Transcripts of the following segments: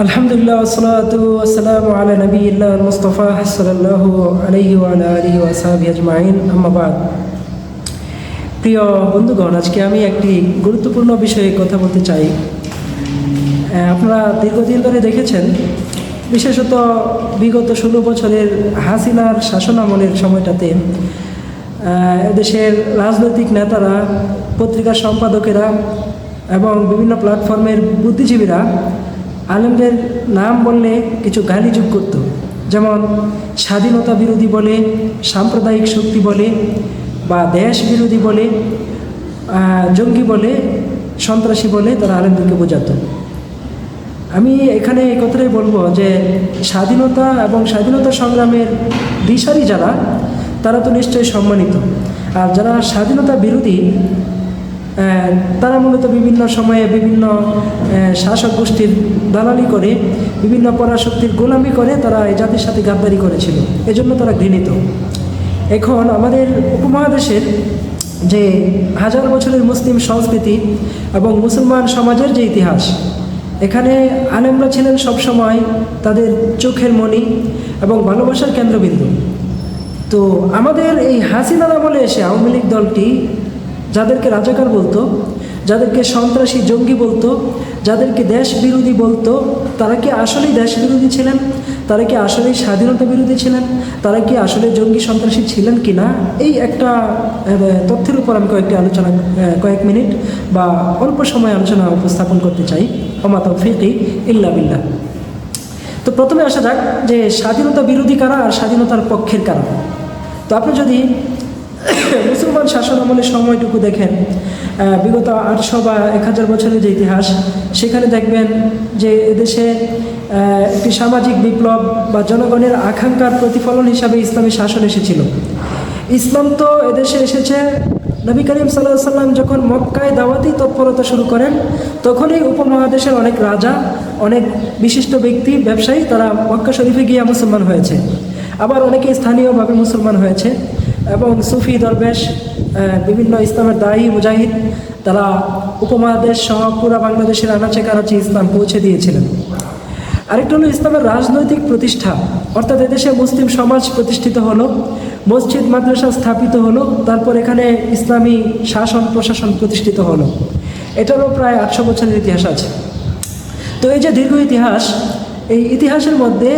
আলহামদুলিল্লাহ ওসলাতু আসসালামু আলা নবীল্লাহ মুস্তফা ওয়ালা আলিহি ওয়াসাহাবি আজমাইন আম্মাবাদ প্রিয় বন্ধুগণ আজকে আমি একটি গুরুত্বপূর্ণ বিষয়ে কথা বলতে চাই। আপনারা দীর্ঘদিন ধরে দেখেছেন বিশেষত বিগত ষোলো বছরের হাসিনার শাসনামলের সময়টাতে আহ, এদেশের রাজনৈতিক নেতারা পত্রিকার সম্পাদকেরা এবং বিভিন্ন প্ল্যাটফর্মের বুদ্ধিজীবীরা আলেমদের নাম বললে কিছু গালি যোগ করত। যেমন, স্বাধীনতা বিরোধী বলে, সাম্প্রদায়িক শক্তি বলে, বা দেশ বিরোধী বলে জঙ্গি বলে, সন্ত্রাসী বলে তারা আলেমদেরকে বোঝাত। আমি এখানে এই কথাটাই বলব যে, স্বাধীনতা এবং স্বাধীনতা সংগ্রামের দিশারি যারা, তারা তো নিশ্চয়ই সম্মানিত। আর যারা স্বাধীনতা বিরোধী তারা মূলত বিভিন্ন সময়ে বিভিন্ন শাসক গোষ্ঠীর দালালি করে, বিভিন্ন পরাশক্তির গোলামি করে তারা এই জাতির সাথে গাদ্দারি করেছিল। এজন্য তারা ঘৃণিত। এখন আমাদের উপমহাদেশের যে হাজার বছরের মুসলিম সংস্কৃতি এবং মুসলমান সমাজের যে ইতিহাস, এখানে আলেমরা ছিলেন সবসময় তাদের চোখের মণি এবং ভালোবাসার কেন্দ্রবিন্দু। তো আমাদের এই হাসিনার আমলে এসে আওয়ামী লীগ দলটি যাদেরকে রাজাকার বলতো, যাদেরকে সন্ত্রাসী জঙ্গি বলতো, যাদেরকে দেশ বিরোধী বলতো, তারা কি আসলেই দেশ বিরোধী ছিলেন? তারা কি আসলেই স্বাধীনতা বিরোধী ছিলেন? তারা কি আসলে জঙ্গি সন্ত্রাসী ছিলেন কি না? এই একটা তথ্যের উপর আমি কয়েকটি আলোচনা কয়েক মিনিট বা অল্প সময় আলোচনা উপস্থাপন করতে চাই। অমাত ফিকি ইল্লা বিল্লাহ। তো প্রথমে আসা যাক যে স্বাধীনতা বিরোধী কারা আর স্বাধীনতার পক্ষের কারা। তো আপনি যদি শাসন আমলের সময়টুকু দেখেন। বিগত আটশো বা এক হাজার বছরের যে ইতিহাস, সেখানে দেখবেন যে এদেশে একটি সামাজিক বিপ্লব বা জনগণের আকাঙ্ক্ষার প্রতিফলন হিসাবে ইসলামী শাসন এসেছিল। ইসলাম তো এদেশে এসেছে, নবী করিম সাল্লাহ সাল্লাম যখন মক্কায় দাওয়াতি তৎপরতা শুরু করেন, তখনই উপমহাদেশের অনেক রাজা, অনেক বিশিষ্ট ব্যক্তি, ব্যবসায়ী তারা মক্কা শরীফে গিয়ে মুসলমান হয়েছে। আবার অনেকে স্থানীয়ভাবে মুসলমান হয়েছে এবং সুফি দরবেশ বিভিন্ন ইসলামের দায়ী মুজাহিদ, তারা উপমহাদেশ সহ পুরা বাংলাদেশের আনাচে কানাচে ইসলাম পৌঁছে দিয়েছিলেন। আরেকটা হলো ইসলামের রাজনৈতিক প্রতিষ্ঠা, অর্থাৎ এদেশে মুসলিম সমাজ প্রতিষ্ঠিত হলো, মসজিদ, মাদ্রাসা স্থাপিত হলো, তারপর এখানে ইসলামী শাসন, প্রশাসন প্রতিষ্ঠিত হলো। এটারও প্রায় আটশো বছরের ইতিহাস আছে। তো এই যে দীর্ঘ ইতিহাস, এই ইতিহাসের মধ্যে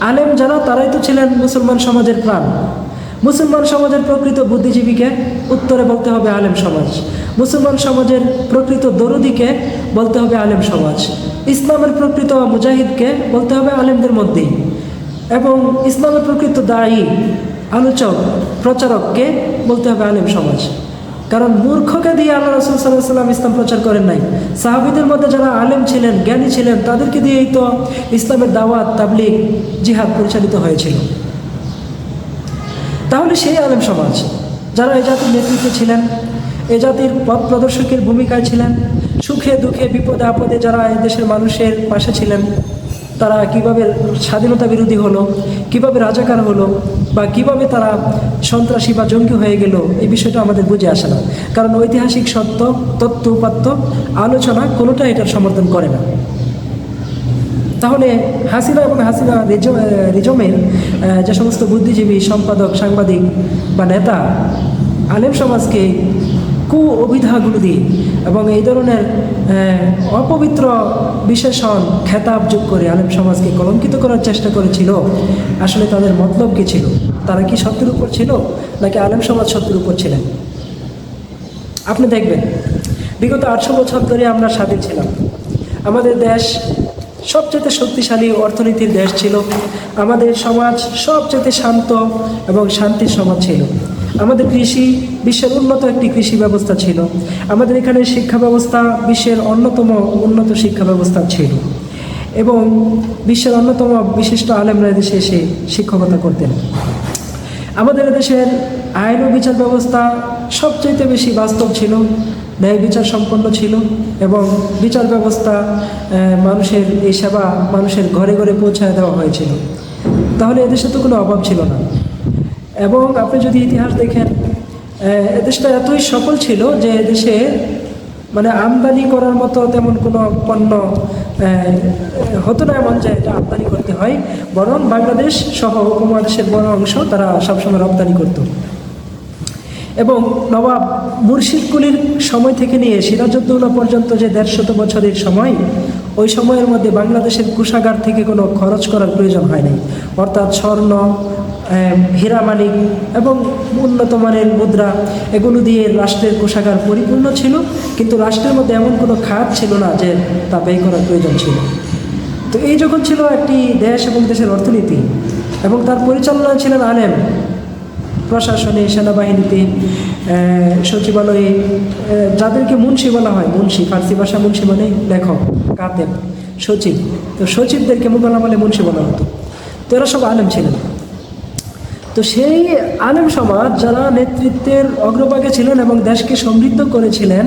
আলেম যারা, তারাই তো ছিলেন মুসলমান সমাজের প্রাণ। মুসলমান সমাজের প্রকৃত বুদ্ধিজীবীকে উত্তরে বলতে হবে আলেম সমাজ। মুসলমান সমাজের প্রকৃত দরুদিকে বলতে হবে আলেম সমাজ। ইসলামের প্রকৃত মুজাহিদকে বলতে হবে আলেমদের মধ্যেই এবং ইসলামের প্রকৃত দায়ী, আলোচক, প্রচারককে বলতে হবে আলেম সমাজ। কারণ মূর্খকে দিয়ে আল্লাহ রসুল সাল্লাহ সাল্লাম ইসলাম প্রচার করেন নাই। সাহাবিদের মধ্যে যারা আলেম ছিলেন, জ্ঞানী ছিলেন, তাদেরকে দিয়েই তো ইসলামের দাওয়াত, তাবলিগ, জিহাদ পরিচালিত হয়েছিল। তাহলে সেই আলেম সমাজ, যারা এ জাতির নেতৃত্বে ছিলেন, এ জাতির পথ প্রদর্শকের ভূমিকায় ছিলেন, সুখে দুঃখে বিপদে আপদে যারা এই দেশের মানুষের পাশে ছিলেন, তারা কীভাবে স্বাধীনতা বিরোধী হলো, কীভাবে রাজাকার হলো বা কীভাবে তারা সন্ত্রাসী বা জঙ্গি হয়ে গেল, এই বিষয়টা আমাদের বুঝে আসে না। কারণ ঐতিহাসিক সত্য তত্ত্ব উপাত্ত, আলোচনা কোনোটা এটার সমর্থন করে না। তাহলে হাসিনা এবং হাসিনা রিজ- রিজমের যে সমস্ত বুদ্ধিজীবী সম্পাদক, সাংবাদিক বা নেতা, আলেম সমাজকে কু অভিধাগুলো দিয়ে এবং এই ধরনের অপবিত্র বিশেষণ, খেতাব যোগ করে আলেম সমাজকে কলঙ্কিত করার চেষ্টা করেছিল, আসলে তাদের মতলব কী ছিল? তারা কি সত্যের উপর ছিল নাকি আলেম সমাজ সত্যের উপর ছিলেন? আপনি দেখবেন, বিগত আটশো বছর ধরে আমরা স্বাধীন ছিলাম। আমাদের দেশ সবচেয়ে শক্তিশালী অর্থনীতির দেশ ছিল। আমাদের সমাজ সবচেয়ে শান্ত এবং শান্তির সমাজ ছিল। আমাদের কৃষি বিশ্বের উন্নত একটি কৃষি ব্যবস্থা ছিল। আমাদের এখানে শিক্ষা ব্যবস্থা বিশ্বের অন্যতম উন্নত শিক্ষা ব্যবস্থা ছিল। এবং বিশ্বের অন্যতম বিশিষ্ট আলেমরা দেশে এসে শিক্ষকতা করতেন। আমাদের দেশের আইন ও বিচার ব্যবস্থা সবচাইতে বেশি বাস্তব ছিল, ন্যায় বিচার সম্পন্ন ছিল এবং বিচার ব্যবস্থা মানুষের এই সেবা মানুষের ঘরে ঘরে পৌঁছায় দেওয়া হয়েছিল। তাহলে এদেশে তো কোনো অভাব ছিল না। এবং আপনি যদি ইতিহাস দেখেন এদেশটা এতই সফল ছিল যে এদেশে মানে আমদানি করার মতো তেমন কোনো পণ্য হতো না এমন যে এটা আমদানি করতে হয় বরং বাংলাদেশ সহ উপমহাদেশের বড় অংশ তারা সবসময় রপ্তানি করতো। এবং নবাব মুর্শিদ কুলির সময় থেকে নিয়ে সিরাজউদ্দৌলা পর্যন্ত যে দেড়শত বছরের সময় ওই সময়ের মধ্যে বাংলাদেশের কোষাগার থেকে কোনো খরচ করার প্রয়োজন হয় নাই অর্থাৎ স্বর্ণ আহ, হীরামানিক এবং উন্নত মানের মুদ্রা এগুলো দিয়ে রাষ্ট্রের কোষাগার পরিপূর্ণ ছিল। কিন্তু রাষ্ট্রের মধ্যে এমন কোনো খাত ছিল না যে তা ব্যয় করার প্রয়োজন ছিল। তো এই যখন ছিল একটি দেশ এবং দেশের অর্থনীতি এবং তার পরিচালনা ছিলেন আলেম, প্রশাসনে, সেনাবাহিনীতে সচিবালয়ে যাদেরকে মুন্সি বলা হয়, মুন্সি, ফার্সি ভাষা মুন্সি মানে লেখক, কাতেব, সচিব। তো সচিবদেরকে মুঘল আমলে মুন্সি বলা হতো। তো এরা সব আলেম ছিলেন। তো সেই আলেম সমাজ যারা নেতৃত্বের অগ্রভাগে ছিলেন এবং দেশকে সমৃদ্ধ করেছিলেন,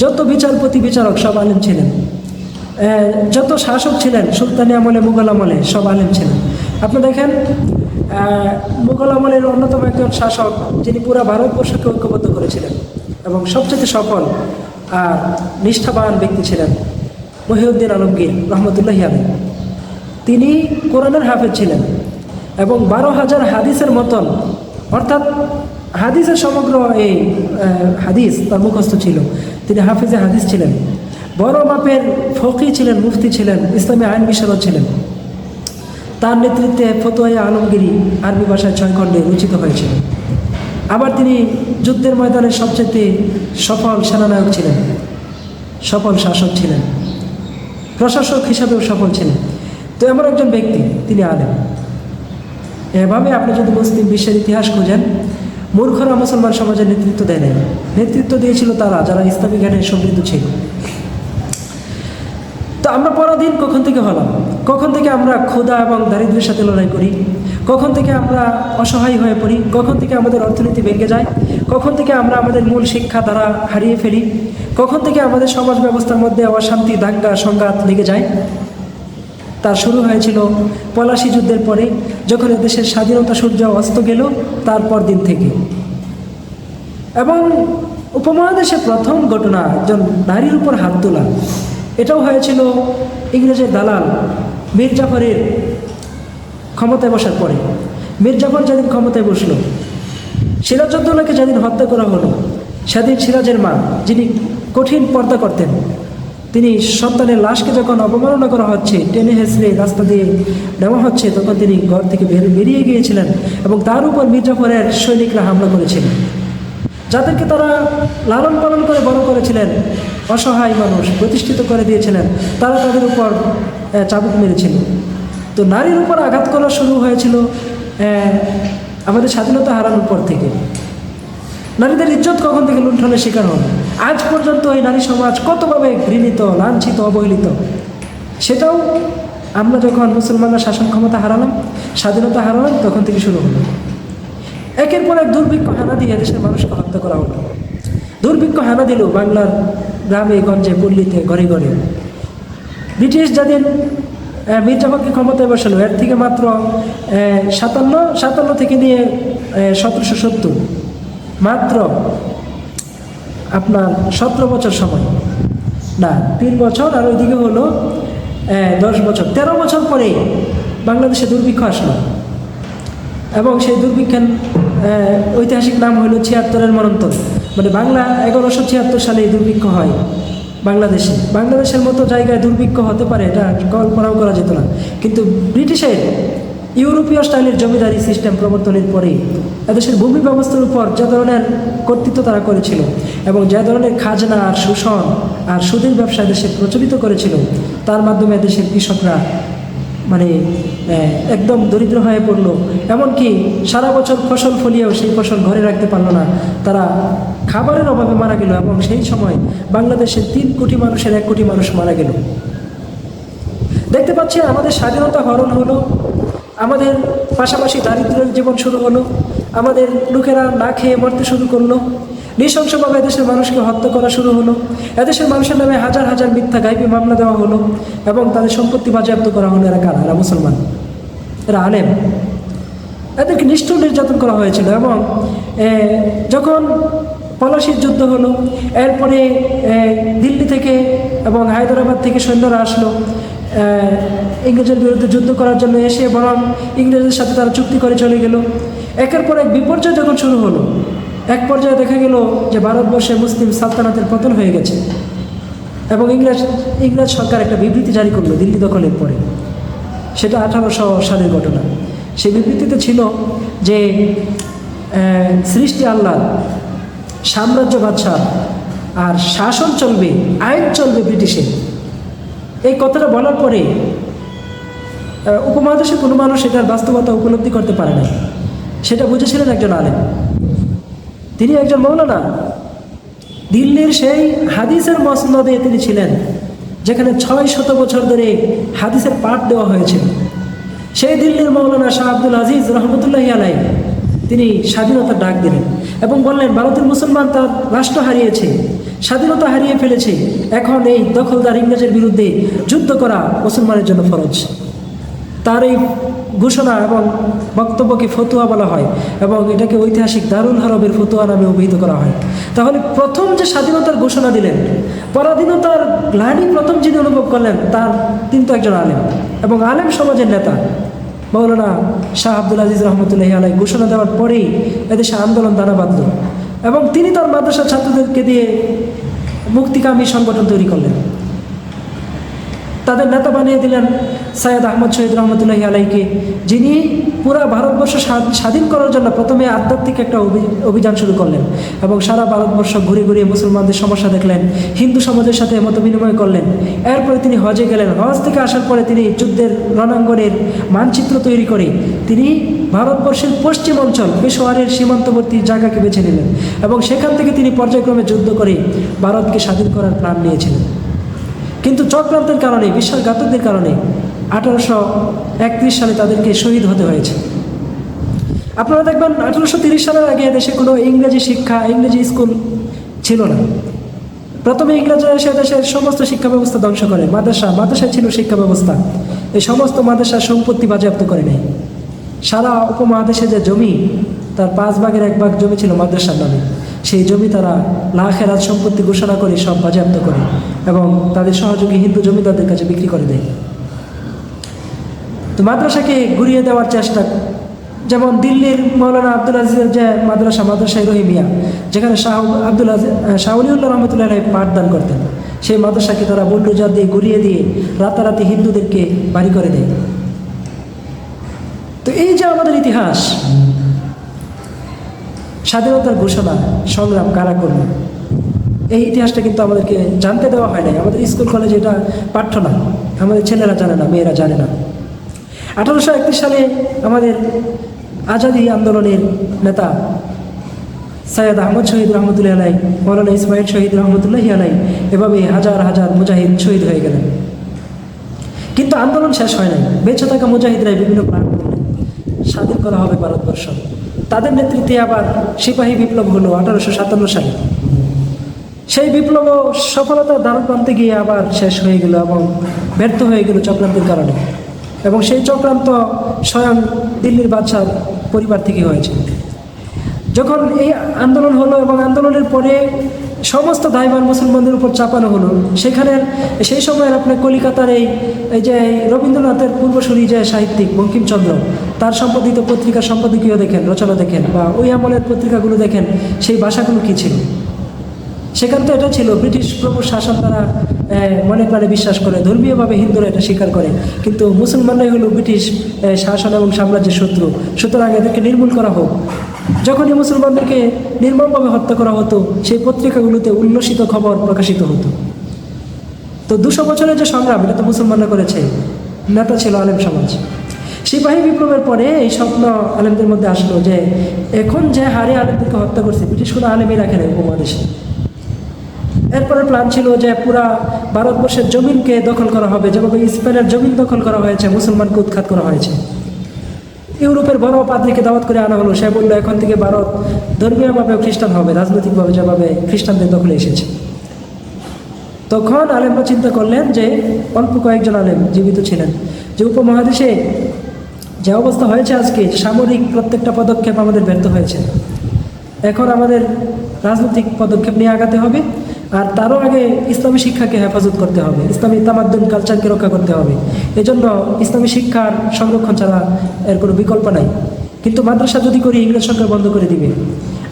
যত বিচারপতি, বিচারক সব আলেম ছিলেন। যত শাসক ছিলেন, সুলতানি আমলে, মুঘল আমলে সব আলেম ছিলেন। আপনি দেখেন মুঘল আমলের অন্যতম একজন শাসক যিনি পুরো ভারতবর্ষকে ঐক্যবদ্ধ করেছিলেন এবং সবচেয়ে সফল আর নিষ্ঠাবান ব্যক্তি ছিলেন মহিউদ্দিন আলমগীর রহমতুল্লাহ আলী তিনি কোরআনের হাফেজ ছিলেন। এবং বারো হাজার হাদিসের মতন, অর্থাৎ হাদিসের সমগ্র এই হাদিস তার মুখস্থ ছিল। তিনি হাফিজে হাদিস ছিলেন। বড় মাপের ফকি ছিলেন, মুফতি ছিলেন, ইসলামী আইন বিশারদ ছিলেন। তার নেতৃত্বে ফতোয়া আলমগিরি আরবি ভাষায় ছয় খণ্ডে রচিত হয়েছিল। আবার তিনি যুদ্ধের ময়দানে সবচেয়ে সফল সেনানায়ক ছিলেন, সফল শাসক ছিলেন, প্রশাসক হিসাবেও সফল ছিলেন। তো এমন একজন ব্যক্তি, তিনি আলেম। এভাবে আপনি যদি মুসলিম বিশ্বের ইতিহাস খোঁজেন, মূর্খরা মুসলমান সমাজের নেতৃত্ব দেয় নাই। নেতৃত্ব দিয়েছিল তারা, যারা ইসলামী জ্ঞানে সমৃদ্ধ ছিল। তো আমরা পরাধীন কখন থেকে হলাম? কখন থেকে আমরা ক্ষুধা এবং দারিদ্র্যের সাথে লড়াই করি? কখন থেকে আমরা অসহায় হয়ে পড়ি? কখন থেকে আমাদের অর্থনীতি ভেঙে যায়? কখন থেকে আমরা আমাদের মূল শিক্ষা দ্বারা হারিয়ে ফেলি? কখন থেকে আমাদের সমাজ ব্যবস্থার মধ্যে অশান্তি, দাঙ্গা, সংঘাত লেগে যায়? তার শুরু হয়েছিল পলাশি যুদ্ধের পরে, যখন দেশের স্বাধীনতা সূর্য অস্ত গেল তারপর দিন থেকে। এবং উপমহাদেশে প্রথম ঘটনা একজন নারীর উপর হাত তোলা, এটাও হয়েছিল ইংরেজের দালাল মীর জাফরের ক্ষমতায় বসার পরে। মীর জাফর যেদিন ক্ষমতায় বসল, সিরাজউদ্দৌলাকে যেদিন হত্যা করা হলো, সেদিন সিরাজের মা, যিনি কঠিন পর্দা করতেন তিনি সন্তানের লাশকে যখন অবমাননা করা হচ্ছে, টেনে হেসড়ে রাস্তা দিয়ে নেওয়া হচ্ছে, তখন তিনি ঘর থেকে বের- বেরিয়ে গিয়েছিলেন এবং তার উপর মির্জাফরের সৈনিকরা হামলা করেছিলেন যাদেরকে তারা লালন পালন করে বড় করেছিলেন, অসহায় মানুষ প্রতিষ্ঠিত করে দিয়েছিলেন, তারা তাদের উপর চাবুক মেরেছিল। তো নারীর উপর আঘাত করা শুরু হয়েছিল আমাদের স্বাধীনতা হারানোর পর থেকে। নারীদের ইজ্জত কখন থেকে লুণ্ঠনের শিকার হল আজ পর্যন্ত এই নারী সমাজ কতভাবে ঘৃণিত, লাঞ্ছিত, অবহেলিত? সেটাও আমরা যখন মুসলমানরা শাসন ক্ষমতা হারালাম, স্বাধীনতা হারালাম, তখন থেকে শুরু হলো। একের পর এক দুর্ভিক্ষ হানা দিয়ে দেশের মানুষকে হত্যা করা হলো। দুর্ভিক্ষ হানা দিল বাংলার গ্রামে, গঞ্জে, পল্লীতে, ঘরে ঘরে। ব্রিটিশ যাদের মীর ক্ষমতায় বসালো, এর থেকে মাত্র সাতান্ন সাতান্ন থেকে নিয়ে সতেরোশো সত্তর। মাত্র আপনার সতেরো বছর সময়। না, তিন বছর আর ওইদিকে হলো দশ বছর। তেরো বছর পরে বাংলাদেশে দুর্ভিক্ষ আসলো। এবং সেই দুর্ভিক্ষের ঐতিহাসিক নাম হলো ছিয়াত্তরের মরন্তর মানে বাংলা এগারোশো ছিয়াত্তর সালে এই দুর্ভিক্ষ হয় বাংলাদেশে। বাংলাদেশের মতো জায়গায় দুর্ভিক্ষ হতে পারে এটা কল্পনাও করা যেত না। কিন্তু ব্রিটিশের ইউরোপীয় স্টাইলের জমিদারি সিস্টেম প্রবর্তনের পরে এদেশের ভূমি ব্যবস্থার উপর যে ধরনের কর্তৃত্ব তারা করেছিল এবং যে ধরনের খাজনা আর শোষণ আর সুদের ব্যবসা দেশে প্রচলিত করেছিল, তার মাধ্যমে দেশের কৃষকরা মানে একদম দরিদ্র হয়ে পড়ল। এমনকি সারা বছর ফসল ফলিয়েও সেই ফসল ঘরে রাখতে পারল না। তারা খাবারের অভাবে মারা গেল এবং সেই সময় বাংলাদেশের তিন কোটি মানুষের এক কোটি মানুষ মারা গেল। দেখতে পাচ্ছি আমাদের স্বাধীনতা হরণ হলো আমাদের পাশাপাশি দারিদ্র্যের জীবন শুরু হলো আমাদের লোকেরা না খেয়ে মরতে শুরু করল। নৃশংসভাবে এদেশের মানুষকে হত্যা করা শুরু হলো। এদেশের মানুষের নামে হাজার হাজার মিথ্যা গাইবি মামলা দেওয়া হলো এবং তাদের সম্পত্তি বাজেয়াপ্ত করা হলো এরা কারা এরা মুসলমান। এরা আলেম। এদেরকে নিষ্ঠুর নির্যাতন করা হয়েছিল এবং যখন পলাশির যুদ্ধ হলো, এরপরে দিল্লি থেকে এবং হায়দ্রাবাদ থেকে সৈন্যরা আসলো ইংরেজের বিরুদ্ধে যুদ্ধ করার জন্য এসে বরং ইংরেজের সাথে তারা চুক্তি করে চলে গেল। একের পর এক বিপর্যয় যখন শুরু হলো, এক পর্যায়ে দেখা গেল যে ভারতবর্ষে মুসলিম সালতানাতের পতন হয়ে গেছে এবং ইংরেজ ইংরেজ সরকার একটা বিবৃতি জারি করল দিল্লি দখলের পরে। সেটা আঠারোশো সালের ঘটনা। সেই বিবৃতিতে ছিল যে সৃষ্টি আল্লাহ সাম্রাজ্য বাদশাহ আর শাসন চলবে, আইন চলবে ব্রিটিশের। এই কথাটা বলার পরে উপমহাদেশে কোনো মানুষ এটার বাস্তবতা উপলব্ধি করতে পারে না সেটা বুঝেছিলেন একজন আলেম। তিনি একজন মৌলানা। দিল্লির সেই হাদিসের মসনদে তিনি ছিলেন, যেখানে ছয় শত বছর ধরে হাদিসের পাঠ দেওয়া হয়েছিল সেই দিল্লির মৌলানা শাহ আব্দুল আজিজ রহমতুল্লাহ আলাই তিনি স্বাধীনতার ডাক দিলেন এবং বললেন, ভারতের মুসলমান তার রাষ্ট্র হারিয়েছে। স্বাধীনতা হারিয়ে ফেলেছে। এখন এই দখলদার ইংরেজের বিরুদ্ধে যুদ্ধ করা মুসলমানের জন্য ফরজ। তার এই ঘোষণা এবং বক্তব্যকে ফতুয়া বলা হয় এবং এটাকে ঐতিহাসিক দারুল হরবের ফতুয়া নামে অভিহিত করা হয়। তাহলে প্রথম যে স্বাধীনতার ঘোষণা দিলেন, পরাধীনতার গ্লানি প্রথম যিনি অনুভব করলেন, তার কিন্তু একজন আলেম এবং আলেম সমাজের নেতা। মৌলানা শাহ আব্দুল আজিজ রহমতুল্লাহ আলাই ঘোষণা দেওয়ার পরেই এদেশে আন্দোলন দানা বাঁধল। এবং তিনি তার মাদ্রাসার ছাত্রদেরকে দিয়ে মুক্তিকামী সংগঠন তৈরি করলেন। তাদের নেতা বানিয়ে দিলেন সৈয়দ আহমদ শহীদ রহমতুল্লাহি আলাইকে যিনি পুরা ভারতবর্ষ স্বাধীন করার জন্য প্রথমে আধ্যাত্মিক একটা অভি- অভিযান শুরু করলেন এবং সারা ভারতবর্ষ ঘুরে ঘুরে মুসলমানদের সমস্যা দেখলেন, হিন্দু সমাজের সাথে মত বিনিময় করলেন। এরপরে তিনি হজে গেলেন। হজ থেকে আসার পরে তিনি যুদ্ধের রণাঙ্গনের মানচিত্র তৈরি করে তিনি ভারতবর্ষের পশ্চিম অঞ্চল পেশোয়ারের সীমান্তবর্তী জায়গাকে বেছে নিলেন এবং সেখান থেকে তিনি পর্যায়ক্রমে যুদ্ধ করে ভারতকে স্বাধীন করার প্রাণ নিয়েছিলেন। কিন্তু চক্রান্তের কারণে বিশ্বাসঘাতকদের কারণে আঠারোশো একত্রিশ সালে তাদেরকে শহীদ হতে হয়েছে। আপনারা দেখবেন আঠারোশো তিরিশ সালের আগে দেশে কোনো ইংরেজি শিক্ষা, ইংরেজি স্কুল ছিল না। প্রথমে ইংরেজরা এসে দেশের সমস্ত শিক্ষা ব্যবস্থা ধ্বংস করে। মাদ্রাসা, মাদ্রাসায় ছিল শিক্ষা ব্যবস্থা। এই সমস্ত মাদ্রাসার সম্পত্তি বাজেয়াপ্ত করে নেয়। সারা উপমহাদেশে যে জমি, তার পাঁচ ভাগের এক ভাগ জমি ছিল মাদ্রাসার নামে। সেই জমি তারা লাখের রাজ সম্পত্তি ঘোষণা করে সব বাজেয়াপ্ত করে এবং তাদের সহযোগী হিন্দু জমিদারদের কাছে বিক্রি করে দেয়। তো মাদ্রাসাকে ঘুরিয়ে দেওয়ার চেষ্টা, যেমন দিল্লির মৌলানা আব্দুল আজিজের যে মাদ্রাসা, মাদ্রাসায় রহিমিয়া যেখানে শাহ আব্দুল আজিজ শাহলিউল্লাহ রহমতুল্লাহ পাঠদান করতেন। সেই মাদ্রাসাকে তারা বুল্ডোজার দিয়ে ঘুরিয়ে দিয়ে রাতারাতি হিন্দুদেরকে বাড়ি করে দেয়। তো এই যে আমাদের ইতিহাস স্বাধীনতার ঘোষণা, সংগ্রাম কারা করল এই ইতিহাসটা কিন্তু আমাদেরকে জানতে দেওয়া হয় নাই। আমাদের স্কুল, কলেজে এটা পাঠ্য না। আমাদের ছেলেরা জানে না, মেয়েরা জানে না। আঠারোশো একত্রিশ সালে আমাদের আজাদি আন্দোলনের নেতা সৈয়দ আহমদ শহীদ রহমতুল্লাহ আলাই, মৌলানা ইসমাইল শহীদ রহমতুল্লাহি আলাই এভাবে হাজার হাজার মুজাহিদ শহীদ হয়ে গেলেন। কিন্তু আন্দোলন শেষ হয় নাই। বেঁচে থাকা মুজাহিদরাই বিভিন্ন প্রাণ স্বাধীন করা হবে ভারতবর্ষ। তাদের নেতৃত্বে আবার সিপাহী বিপ্লব হলো আঠারোশো সাতান্ন সালে। সেই বিপ্লব সফলতা দ্বার প্রান্তে গিয়ে আবার শেষ হয়ে গেল এবং ব্যর্থ হয়ে গেল চক্রান্তের কারণে। এবং সেই চক্রান্ত স্বয়ং দিল্লির বাদশার পরিবার থেকে হয়েছে। যখন এই আন্দোলন হলো এবং আন্দোলনের পরে সমস্ত দায়ভার মুসলমানদের উপর চাপানো হলো। সেখানে সেই সময়ের আপনার কলিকাতার এই এই যে রবীন্দ্রনাথের পূর্বসূরি যে সাহিত্যিক বঙ্কিমচন্দ্র, তার সম্পাদিত পত্রিকার সম্পাদকীয় দেখেন, রচনা দেখেন, বা ওই আমলের পত্রিকাগুলো দেখেন, সেই ভাষাগুলো কী ছিল? সেখান তো এটা ছিল, ব্রিটিশ প্রভুর শাসন তারা মনে প্রাণে বিশ্বাস করে, ধর্মীয়ভাবে হিন্দুরা এটা স্বীকার করে। কিন্তু মুসলমানরাই হলো ব্রিটিশ শাসন এবং সাম্রাজ্যের শত্রু। সুতরাং এদেরকে নির্মূল করা হোক। যখনই মুসলমানদেরকে নির্মমভাবে হত্যা করা হতো, সেই পত্রিকাগুলোতে উল্লসিত খবর প্রকাশিত হতো। তো দুশো বছরের যে সংগ্রাম, এটা তো মুসলমানরা করেছে। নেতা ছিল আলেম সমাজ। সিপাহী বিপ্লবের পরে এই স্বপ্ন আলেমদের মধ্যে আসলো যে, এখন যে হারে আলেমদেরকে হত্যা করছে, ব্রিটিশ কোনো আলেমই রাখে না উপমহাদেশে। এরপরে প্ল্যান ছিল যে পুরা ভারতবর্ষের জমিনকে দখল করা হবে, যেভাবে স্পেনের জমিন দখল করা হয়েছে, মুসলমানকে উৎখাত করা হয়েছে। ইউরোপের বড় পাদ্রীকে দাওয়াত করে আনা হলো। সে বলল, এখন থেকে ভারত ধর্মীয়ভাবে খ্রিস্টান হবে রাজনৈতিকভাবে যেভাবে খ্রিস্টানদের দখলে এসেছে। তখন আলেমরা চিন্তা করলেন যে অল্প কয়েকজন আলেম জীবিত ছিলেন। যে উপমহাদেশে যে অবস্থা হয়েছে আজকে, সামরিক প্রত্যেকটা পদক্ষেপ আমাদের ব্যর্থ হয়েছে। এখন আমাদের রাজনৈতিক পদক্ষেপ নিয়ে আগাতে হবে। আর তারও আগে ইসলামী শিক্ষাকে হেফাজত করতে হবে। ইসলামী তামাদ্দুন কালচারকে রক্ষা করতে হবে। এজন্য ইসলামী শিক্ষার সংরক্ষণ ছাড়া এর কোনো বিকল্প নাই। কিন্তু মাদ্রাসা যদি করি, ইংরেজ সরকার বন্ধ করে দিবে।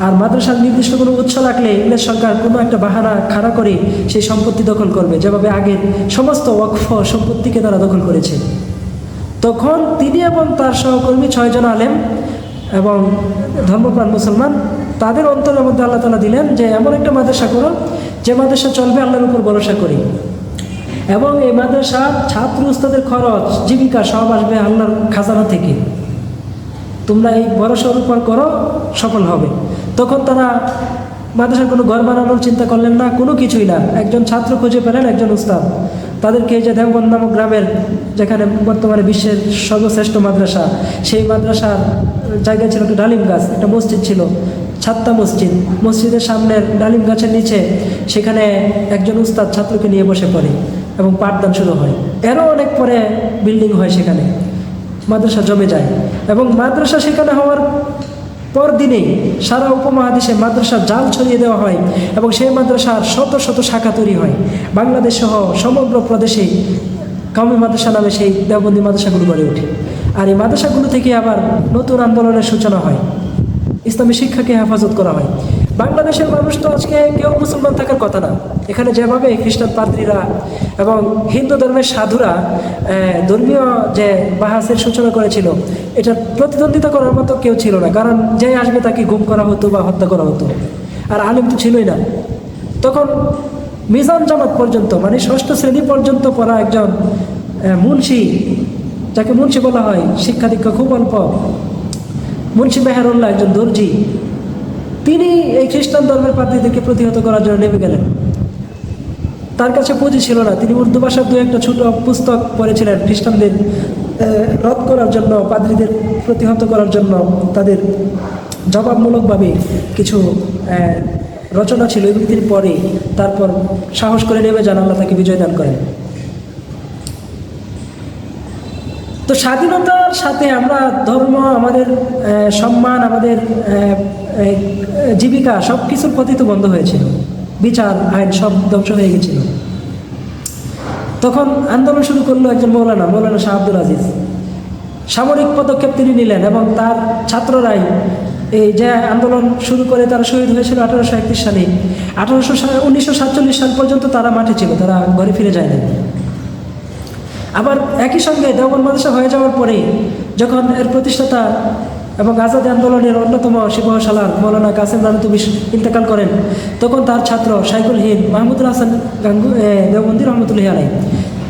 আর মাদ্রাসার নির্দিষ্ট কোনো উৎস রাখলে ইংরেজ সরকার কোনো একটা বাহানা খাড়া করে সেই সম্পত্তি দখল করবে, যেভাবে আগের সমস্ত ওয়াকফ সম্পত্তিকে তারা দখল করেছে। তখন তিনি এবং তার সহকর্মী ছয়জন আলেম এবং ধর্মপ্রাণ মুসলমান, তাদের অন্তরের মধ্যে আল্লাহ তালা দিলেন যে, এমন একটা মাদ্রাসা করো যে মাদ্রাসা চলবে, আল্লাহর উপর ভরসা করি। এবং এই মাদ্রাসার ছাত্র উস্তাদের খরচ, জীবিকা সব আসবে আল্লাহর খাজানা থেকে। তোমরা এই ভরসার উপর করো, সফল হবে। তখন তারা মাদ্রাসার কোনো ঘর বানানোর চিন্তা করলেন না, কোনো কিছুই না। একজন ছাত্র খুঁজে পেলেন একজন উস্তাদ। তাদেরকে যে দেওবন্দ নামক গ্রামের, যেখানে বর্তমানে বিশ্বের সর্বশ্রেষ্ঠ মাদ্রাসা, সেই মাদ্রাসার জায়গায় ছিল একটা ডালিম গাছ, একটা মসজিদ ছিল। ছাত্তা মসজিদ। মসজিদের সামনের ডালিম গাছের নিচে সেখানে একজন উস্তাদ ছাত্রকে নিয়ে বসে পড়ে এবং পাঠদান শুরু হয়। এরও অনেক পরে বিল্ডিং হয় সেখানে। মাদ্রাসা জমে যায় এবং মাদ্রাসা সেখানে হওয়ার পর দিনেই সারা উপমহাদেশে মাদ্রাসার জাল ছড়িয়ে দেওয়া হয় এবং সেই মাদ্রাসার শত শত শাখা তৈরি হয়। বাংলাদেশ সহ সমগ্র প্রদেশে কামি মাদ্রাসা নামে সেই দেওবন্দি মাদ্রাসাগুলো গড়ে ওঠে। আর এই মাদ্রাসাগুলো থেকে আবার নতুন আন্দোলনের সূচনা হয়। ইসলামী শিক্ষাকে হেফাজত করা হয়। বাংলাদেশের মানুষ তো আজকে কেউ মুসলমান থাকার কথা না। এখানে যেভাবে খ্রিস্টান পাদ্রীরা এবং হিন্দু ধর্মের সাধুরা ধর্মীয় যে বাহাসের সূচনা করেছিল এটা প্রতিদ্বন্দ্বিতা করার মতো কেউ ছিল না। কারণ যে আসবে তাকে গুম করা হতো বা হত্যা করা হতো। আর আলিম তো ছিলই না। তখন মিজান জামাত পর্যন্ত মানে ষষ্ঠ শ্রেণি পর্যন্ত পড়া একজন মুন্সি, যাকে মুন্সি বলা হয়, শিক্ষা দীক্ষা খুব অল্প। মুন্সি মেহরুল্লাহ একজন দর্জি, তিনি এই খ্রিস্টান ধর্মের পাদ্রীদেরকে প্রতিহত করার জন্য নেমে গেলেন। তার কাছে পুঁজি ছিল না। তিনি উর্দু ভাষার দু একটা ছোট পুস্তক পড়েছিলেন খ্রিস্টানদের রদ করার জন্য, পাদ্রীদের প্রতিহত করার জন্য। তাদের জবাবমূলকভাবে কিছু রচনা ছিল। এগুলি তিনি পরে তারপর সাহস করে নেমে যান। আল্লাহ তাকে বিজয় দান করেন। তো স্বাধীনতার সাথে আমরা ধর্ম, আমাদের সম্মান, আমাদের জীবিকা সব কিছুর প্রতি তো বন্ধ হয়েছিল। বিচার, আইন সব ধ্বংস হয়ে গেছিল। তখন আন্দোলন শুরু করল একজন মৌলানা মৌলানা শাহ আব্দুল আজিজ। সামরিক পদক্ষেপ তিনি নিলেন এবং তার ছাত্ররাই এই যে আন্দোলন শুরু করে তারা শহীদ হয়েছিল আঠারোশো একত্রিশ সালে, আঠারোশো উনিশশো সাতচল্লিশ সাল পর্যন্ত তারা মাঠে ছিল, তারা ঘরে ফিরে যায়নি আবার একই সঙ্গে দেওবন মাদ্রাসা হয়ে যাওয়ার পরে যখন এর প্রতিষ্ঠাতা এবং আজাদি আন্দোলনের অন্যতম শিবসালার মৌলানা কাসেম রানুতুবি ইন্তেকাল করেন, তখন তার ছাত্র সাইকুল হিন মাহমুদুল হাসান গাঙ্গু দেওবন্দির দেওবন্দি রহমতুল্লাহ আলাই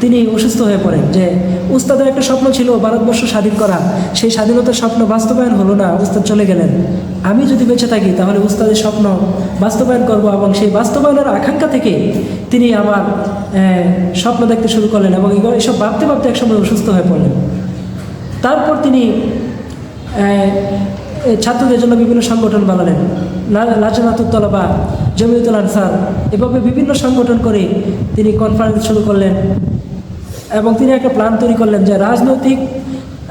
তিনি অসুস্থ হয়ে পড়েন যে উস্তাদের একটা স্বপ্ন ছিল ভারতবর্ষ স্বাধীন করা। সেই স্বাধীনতার স্বপ্ন বাস্তবায়ন হলো না, উস্তাদ চলে গেলেন। আমি যদি বেঁচে থাকি তাহলে উস্তাদের স্বপ্ন বাস্তবায়ন করব এবং সেই বাস্তবায়নের আকাঙ্ক্ষা থেকে তিনি আমার স্বপ্ন দেখতে শুরু করলেন এবং এসব ভাবতে ভাবতে একসময় অসুস্থ হয়ে পড়লেন। তারপর তিনি ছাত্রদের জন্য বিভিন্ন সংগঠন বানালেন। লাজনাতুত্তলা বা জমিউতুল আনসার, এভাবে বিভিন্ন সংগঠন করে তিনি কনফারেন্স শুরু করলেন। এবং তিনি একটা প্ল্যান তৈরি করলেন যে রাজনৈতিক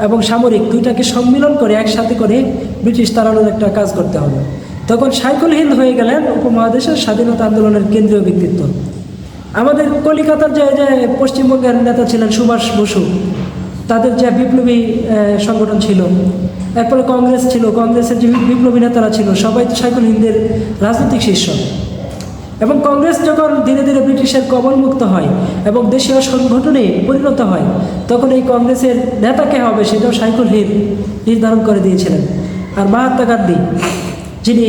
এবং সামরিক দুইটাকে সম্মিলন করে একসাথে করে ব্রিটিশ তাড়ানোর একটা কাজ করতে হবে। তখন সাইকুল হিন্দ হয়ে গেলেন উপমহাদেশের স্বাধীনতা আন্দোলনের কেন্দ্রীয় ব্যক্তিত্ব। আমাদের কলিকাতার যে যে পশ্চিমবঙ্গের নেতা ছিলেন সুভাষ বসু, তাদের যে বিপ্লবী সংগঠন ছিল, এরপরে কংগ্রেস ছিল, কংগ্রেসের যে বিপ্লবী নেতারা ছিল, সবাই সাইকুল হিন্দের রাজনৈতিক শীর্ষ। এবং কংগ্রেস যখন ধীরে ধীরে ব্রিটিশের কবলমুক্ত হয় এবং দেশীয় সংগঠনে পরিণত হয়, তখন এই কংগ্রেসের নেতা কে হবে সেটাও সাইকুল হিন্দ নির্ধারণ করে দিয়েছিলেন। আর মাহাত্মা গান্ধী, যিনি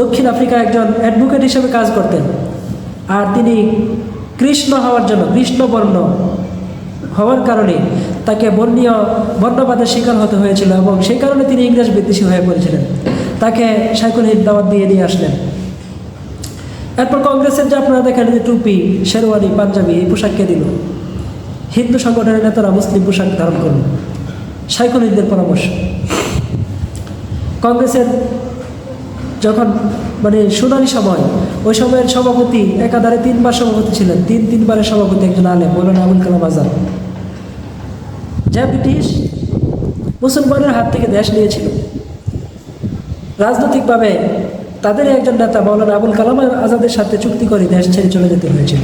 দক্ষিণ আফ্রিকা একজন অ্যাডভোকেট হিসেবে কাজ করতেন আর তিনি কৃষ্ণ হওয়ার জন্য, কৃষ্ণবর্ণ হওয়ার কারণে তাকে বর্ণীয় বর্ণবাদের শিকার হতে হয়েছিল এবং সেই কারণে তিনি ইংরেজ বিদ্বেষী হয়ে পড়েছিলেন। তাকে সাইকুল হিন্দ দাওয়াত দিয়ে নিয়ে আসলেন। এরপর কংগ্রেসের যে আপনারা দেখেন যে টুপি, শেরওয়ানি, পাঞ্জাবি, এই পোশাককে দিল? হিন্দু সংগঠনের নেতারা মুসলিম পোশাক ধারণ করল। সাইকুল পরামর্শ। কংগ্রেসের যখন মানে শুনানি সময়, ওই সময়ের সভাপতি একাধারে তিনবার সভাপতি ছিলেন। তিন, তিনবারের সভাপতি একজন আলেম, মৌলানা আবুল কালাম আজাদ। যা ব্রিটিশ মুসলমানের হাত থেকে দেশ নিয়েছিল। রাজনৈতিকভাবে তাদের একজন নেতা মৌলানা আবুল কালাম আজাদের সাথে চুক্তি করে দেশ ছেড়ে চলে যেতে হয়েছিল।